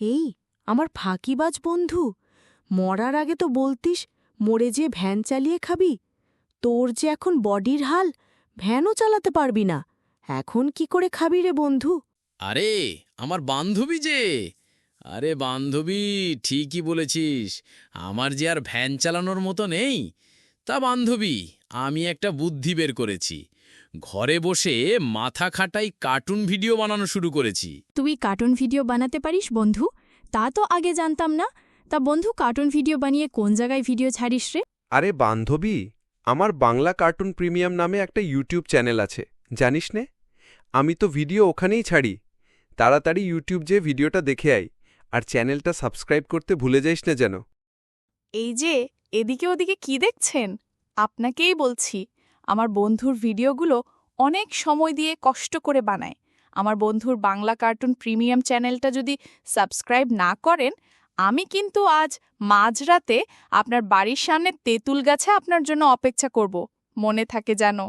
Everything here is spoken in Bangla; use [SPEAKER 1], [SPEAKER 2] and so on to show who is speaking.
[SPEAKER 1] এই, আমার ফাঁকিবাজ বন্ধু, মরার আগে তো বলতিস মরে যে ভ্যান চালিয়ে খাবি। তোর যে এখন বডির হাল, ভ্যানও চালাতে পারবি না। এখন কি করে খাবি রে বন্ধু?
[SPEAKER 2] আরে, আমার বান্ধবী যে। আরে বান্ধবী, ঠিকই বলেছিস। আমার যে আর ভ্যান চালানোর মতো নেই। তা বান্ধবী আমি একটা বুদ্ধি বের করেছি। ঘরে বসে মাথা খাটাই কার্টুন ভিডিও বানানো শুরু করেছি।
[SPEAKER 3] তুই কার্টুন ভিডিও বানাতে পারিস বন্ধু? তা তো আগে জানতাম না। তা বন্ধু কার্টুন ভিডিও বানিয়ে কোন জায়গায় ভিডিও ছাড়িস রে?
[SPEAKER 4] আরে বান্ধবী আমার বাংলা কার্টুন প্রিমিয়াম নামে একটা ইউটিউব চ্যানেল আছে জানিস নে? আমি তো ভিডিও ওখানেই ছাড়ি। তাড়াতাড়ি ইউটিউব যে ভিডিওটা দেখে আই আর চ্যানেলটা সাবস্ক্রাইব করতে ভুলে যাইস না যেন।
[SPEAKER 5] এই যে এদিকে ওদিকে কি দেখছেন? আপনাকেই বলছি, আমার বন্ধুর ভিডিওগুলো অনেক সময় দিয়ে কষ্ট করে বানায়। আমার বন্ধুর বাংলা কার্টুন প্রিমিয়াম চ্যানেলটা যদি সাবস্ক্রাইব না করেন, আমি কিন্তু আজ মাঝরাতে আপনার বাড়ির সামনে তেঁতুল গাছে আপনার জন্য অপেক্ষা করব। মনে থাকে যেন।